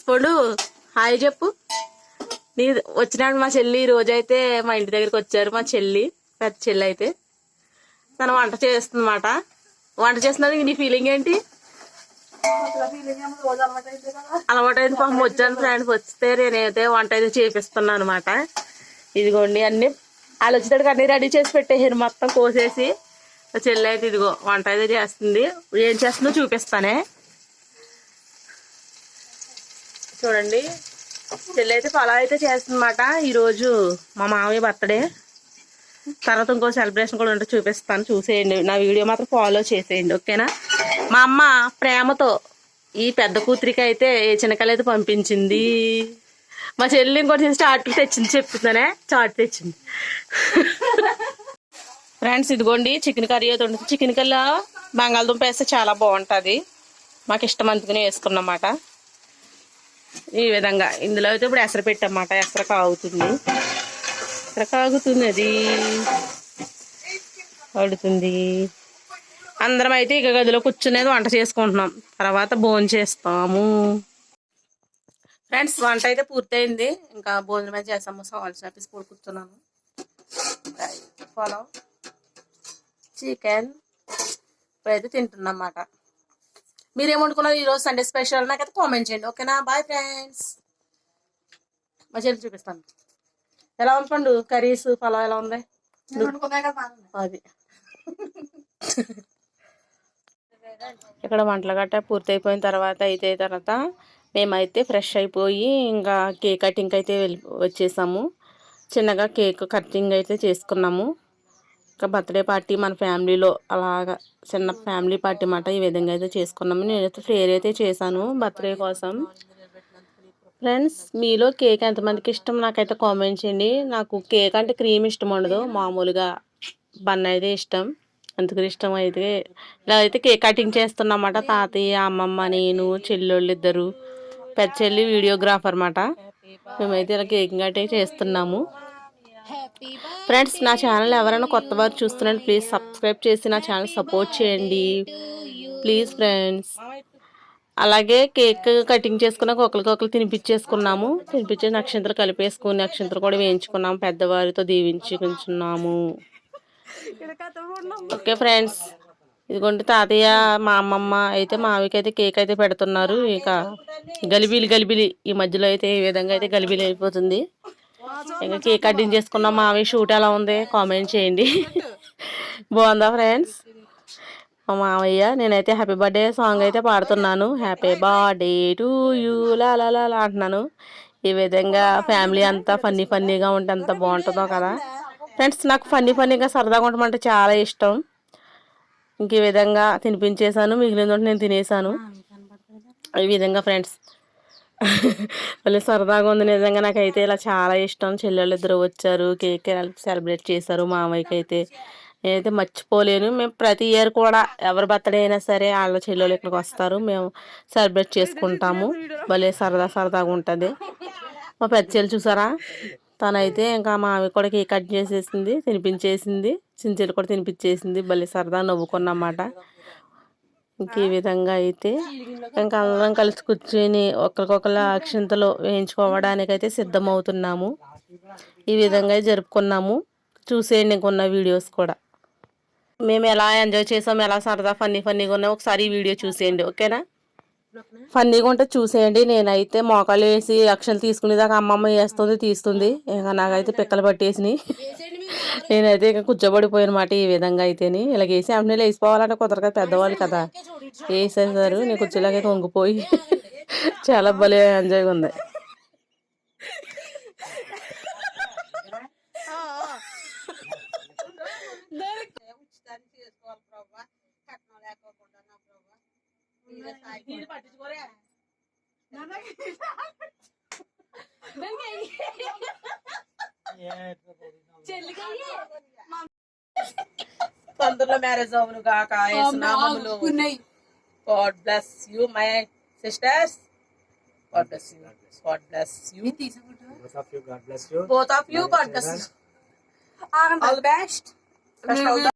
ఇప్పుడు హాయ్ చెప్పు. నీ వచ్చినాడు మా చెల్లి ఈ రోజైతే మా ఇంటి దగ్గరికి వచ్చారు మా చెల్లి పెద్ద చెల్లి అయితే. తను వంట చేస్తుందన్నమాట. వంట చేస్తున్నది నీ ఫీలింగ్ ఏంటి? అలవాటు అయితే పాపం వచ్చాను ఫ్రెండ్స్ వస్తే నేనైతే వంట అయితే చేపిస్తున్నాను అనమాట ఇదిగోండి అన్ని వాళ్ళు వచ్చేటప్పుడు అన్ని రెడీ చేసి పెట్టేసారు మొత్తం కోసేసి. చెల్లి అయితే ఇదిగో వంట అయితే చేస్తుంది. ఏం చేస్తుందో చూపిస్తానే. చూడండి. చెల్లి అయితే పలావ్ అయితే చేస్తుందన్నమాట. ఈరోజు మా మామయ్య బర్త్డే తర్వాత ఇంకో సెలబ్రేషన్ కూడా ఉంటే చూపిస్తాను. చూసేయండి. నా వీడియో మాత్రం ఫాలో చేసేయండి. ఓకేనా? మా అమ్మ ప్రేమతో ఈ పెద్ద కూతురికి అయితే ఏ చిన్నకాయలు అయితే పంపించింది. మా చెల్లి ఇంకోటి చాట్ తెచ్చింది చెప్తుందనే చాట్ తెచ్చింది. ఫ్రెండ్స్ ఇదిగోండి. చికెన్ కర్రీ అయితే ఉంటుంది చికెన్ కల్లా బంగాళదుంప వేస్తే చాలా బాగుంటుంది. మాకు ఇష్టం అందుకుని వేసుకున్నమాట ఈ విధంగా. ఇందులో అయితే ఇప్పుడు ఎసరు పెట్టమాట. ఎసర కాగుతుంది. ఎసర కాగుతుంది అది. పడుతుంది అందరం అయితే ఇక గదిలో కూర్చునేది వంట చేసుకుంటున్నాం. తర్వాత భోజనం చేస్తాము. ఫ్రెండ్స్ వంట అయితే పూర్తయింది. ఇంకా భోజనం అయితే చేస్తాము. సాల్స్ ఆఫీస్ కూడా కూర్చున్నాను పొలం చికెన్. ఇప్పుడైతే తింటున్నాం అన్నమాట. మీరేం వండుకున్నారు ఈరోజు సండే స్పెషల్ నాకైతే కామెంట్ చేయండి ఓకేనా? బాయ్ ఫ్రెండ్స్ మా చెల్లి చూపిస్తాను. ఎలా ఉంది పండు? కర్రీస్ పలావ్ ఎలా ఉంది? అది. ఇక్కడ వంటలు గట్ట పూర్తయిపోయిన తర్వాత అయితే తర్వాత మేమైతే ఫ్రెష్ అయిపోయి ఇంకా కేక్ కటింగ్ అయితే వెళ్ళి వచ్చేసాము. చిన్నగా కేక్ కటింగ్ అయితే చేసుకున్నాము. ఇంకా బర్త్డే పార్టీ మన ఫ్యామిలీలో అలాగా చిన్న ఫ్యామిలీ పార్టీ మాట ఈ విధంగా అయితే చేసుకున్నాము. నేనైతే ఫ్లేర్ అయితే చేశాను బర్త్డే కోసం. ఫ్రెండ్స్ మీలో కేక్ ఎంతమందికి ఇష్టం? నాకైతే కామెంట్ చేయండి. నాకు కేక్ అంటే క్రీమ్ ఇష్టం ఉండదు. మామూలుగా బన్ అయితే ఇష్టం. అందుకు ఇష్టం అయితే ఇలా అయితే కేక్ కటింగ్ చేస్తున్నమాట. తాతయ్య అమ్మమ్మ నేను చెల్లెళ్ళు ఇద్దరు. పెద్ద చెల్లి వీడియోగ్రాఫర్ అన్నమాట మేమైతే ఇలా కేక్ కటింగ్ చేస్తున్నాము. ఫ్రెండ్స్ నా ఛానల్ ఎవరైనా కొత్త వారు చూస్తున్నారు ప్లీజ్ సబ్స్క్రైబ్ చేసి నా ఛానల్ సపోర్ట్ చేయండి. ప్లీజ్ ఫ్రెండ్స్ అలాగే కేక్ కటింగ్ చేసుకున్నాక ఒకరికొకరు తినిపించేసుకున్నాము. తినిపించే నక్షత్రం కలిపేసుకుని నక్షత్రం కూడా వేయించుకున్నాము. పెద్దవారితో దీవించుకున్నాము ఓకే ఫ్రెండ్స్ ఇదిగోండి తాతయ్య మా అమ్మమ్మ అయితే మావికి అయితే కేక్ అయితే పెడుతున్నారు. ఇక గలిబిలి గలిబిలి ఈ మధ్యలో అయితే ఈ విధంగా అయితే గలిబిలి అయిపోతుంది. ఇంకా కేక్ కటింగ్ చేసుకున్నాం. మావి షూట్ ఎలా ఉంది? కామెంట్ చేయండి. బాగుందా ఫ్రెండ్స్ మా మామయ్య నేనైతే హ్యాపీ బర్త్డే సాంగ్ అయితే పాడుతున్నాను. Happy birthday to you la la la అంటున్నాను. ఈ విధంగా ఫ్యామిలీ అంతా ఫన్నీ ఫన్నీగా ఉంటే అంత బాగుంటుందో కదా. ఫ్రెండ్స్ నాకు ఫన్నీ ఫన్నీగా సరదాగా ఉండమంటే చాలా ఇష్టం. ఇంక ఈ విధంగా తినిపించేశాను. మిగిలిన నేను తినేసాను ఈ విధంగా ఫ్రెండ్స్ మళ్ళీ సరదాగా ఉంది. నిజంగా నాకైతే ఇలా చాలా ఇష్టం. చెల్లెళ్ళు ఇద్దరు వచ్చారు. కేక్ సెలబ్రేట్ చేశారు మామయ్యకి అయితే నేనైతే మర్చిపోలేను. మేము ప్రతి ఇయర్ కూడా ఎవరి బర్త్డే అయినా సరే వాళ్ళ చెల్లెలు ఇక్కడికి వస్తారు. మేము సెలబ్రేట్ చేసుకుంటాము. భలే సరదా సరదాగా ఉంటుంది. మా పెద్ద చెల్లి చూసారా? తనైతే ఇంకా మా ఆమె కూడా కేక్ కట్ చేసేసింది తినిపించేసింది. చిన్న చెల్లి కూడా తినిపించేసింది. భలే సరదా నవ్వుకున్నమాట ఇంక ఈ విధంగా అయితే ఇంకా అందరం కలిసి కూర్చొని ఒకరికొకరు అక్షింతలు వేయించుకోవడానికి అయితే సిద్ధమవుతున్నాము. ఈ విధంగా జరుపుకున్నాము. చూసేయండి ఇంకొన్న వీడియోస్ కూడా. మేము ఎలా ఎంజాయ్ చేసాము ఎలా సరదా ఫన్నీ ఫన్నీగా ఉన్నాము ఒకసారి ఈ వీడియో చూసేయండి ఓకేనా? ఫన్నీగా ఉంటే చూసేయండి. నేనైతే మోకాలు వేసి అక్షలు తీసుకునేదాకా అమ్మమ్మ వేస్తుంది తీస్తుంది. ఇంకా నాకైతే పిక్కలు పట్టేసినాయి. నేనైతే ఇంకా కూర్చోబడిపోయిన మాట ఈ విధంగా అయితేని. ఇలా వేసి వెంటనే వేసిపోవాలంటే కుదరదు పెద్దవాళ్ళు కదా. వేసేసారు నేను కూర్చోలాగైతే వంగిపోయి చాలా భలే ఎంజాయ్గా ఉంది. తొందరలో మ్యారేజ్ అవును కాక నామములు God bless you my sisters God bless you God bless you Both of you, God bless you. Both of you God bless all the best